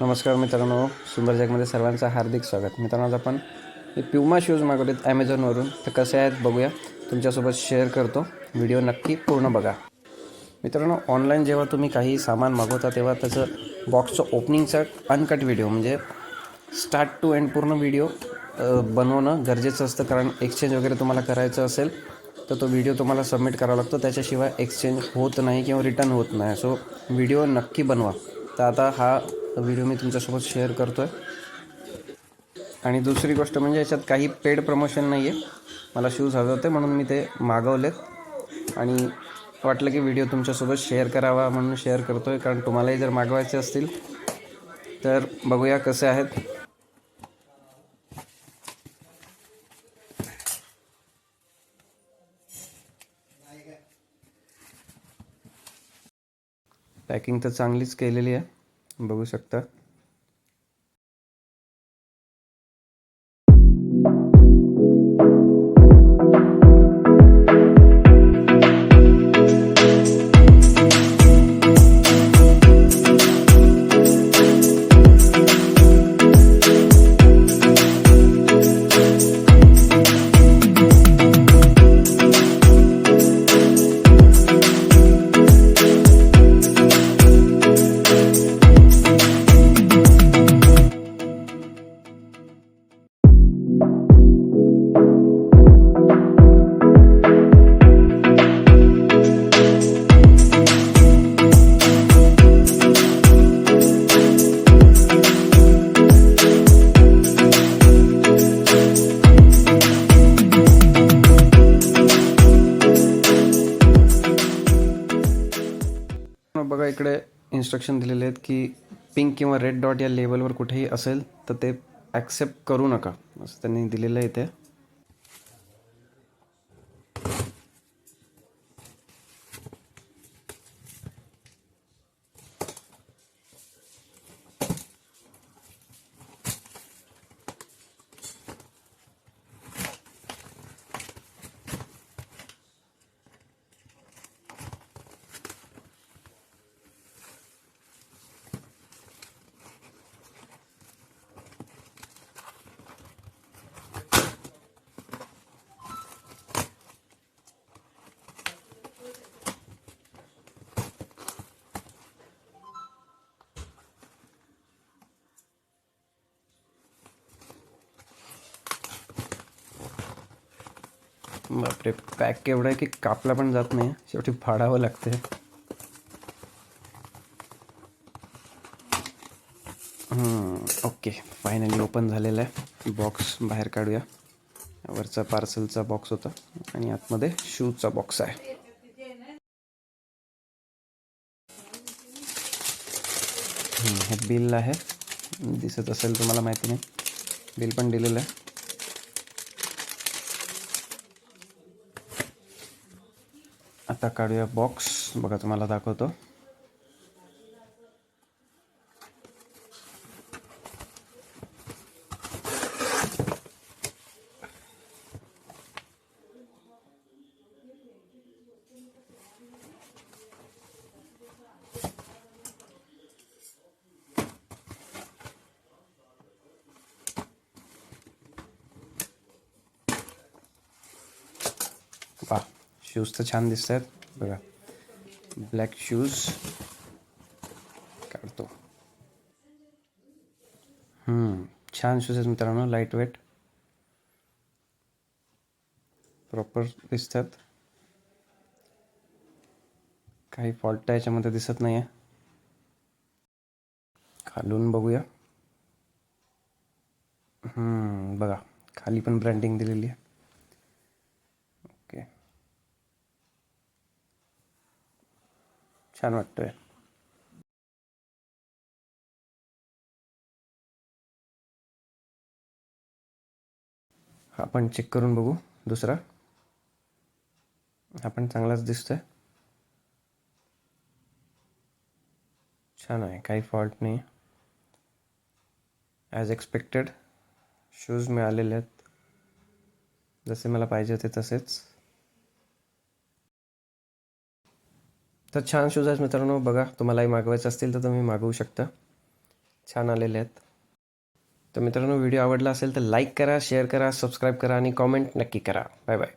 नमस्कार मित्रांनो सुंदर जगमध्ये सर्वांचं हार्दिक स्वागत. मित्रांनो आज आपण हे प्युमा शूज मागवलेत ॲमेझॉनवरून तर कसे आहेत बघूया. तुमच्यासोबत शेअर करतो. व्हिडिओ नक्की पूर्ण बघा. मित्रांनो ऑनलाईन जेव्हा तुम्ही काही सामान मागवता तेव्हा त्याचं बॉक्सचं ओपनिंगचा अनकट व्हिडिओ म्हणजे स्टार्ट टू एंड पूर्ण व्हिडिओ बनवणं गरजेचं असतं. कारण एक्सचेंज वगैरे तुम्हाला करायचं असेल तर तो व्हिडिओ तुम्हाला सबमिट करावा लागतो. त्याच्याशिवाय एक्सचेंज होत नाही किंवा रिटर्न होत नाही. सो व्हिडिओ नक्की बनवा. तर आता हा व्हिडिओ मी तुमच्यासोबत शेअर करतो आहे आणि दुसरी गोष्ट म्हणजे याच्यात काही पेड प्रमोशन नाही आहे मला शूज हवे होते म्हणून मी ते मागवलेत. आणि वाटलं की व्हिडिओ तुमच्यासोबत शेअर करावा म्हणून शेअर करतो आहे कारण तुम्हालाही जर मागवायचे असतील तर बघूया कसे आहेत. पॅकिंग तर चांगलीच केलेली आहे. बघू शकता. बघा इकडे इन्स्ट्रक्शन दिलेले आहेत की पिंक किंवा रेड डॉट या लेबलवर कुठेही असेल तर ते ॲक्सेप्ट करू नका. असं त्यांनी दिलेलं आहे इथे. बापरे पॅक एवढं आहे की कापला पण जात नाही. शेवटी फाडावं लागते ओके. फायनली ओपन झालेलं आहे. बॉक्स बाहेर काढूया. वरचा पार्सलचा बॉक्स होता. आणि आतमध्ये शूजचा बॉक्स आहे. हे बिल आहे. दिसत असेल तुम्हाला माहिती नाही. बिल पण दिलेलं आहे. आता काढूया बॉक्स बघा तुम्हाला दाखवतो. वा शूज तर छान दिसत आहेत बघा ब्लॅक शूज काढतो हम्म, छान शूज आहेत मित्रांनो लाइट वेट प्रॉपर दिसतात काही फॉल्ट याच्यामध्ये दिसत नाही आहे खालून बघूया. हम्म, बघा. खाली पण ब्रँडिंग दिलेली आहे ओके छान वाटतोय. हा चेक करून बघू दुसरा. हा पण चांगलाच दिसतोय. छान आहे काही फॉल्ट नाही ॲज एक्सपेक्टेड शूज मिळालेले आहेत. जसे मला पाहिजे होते तसेच. तर छान शूज आहेत मित्रांनो. बघा तुम्हालाही मागवायचे असतील तर तुम्ही मागवू शकता. छान आलेले आहेत. तर मित्रांनो व्हिडिओ आवडला असेल तर लाईक करा शेअर करा सबस्क्राईब करा आणि कॉमेंट नक्की करा. Bye bye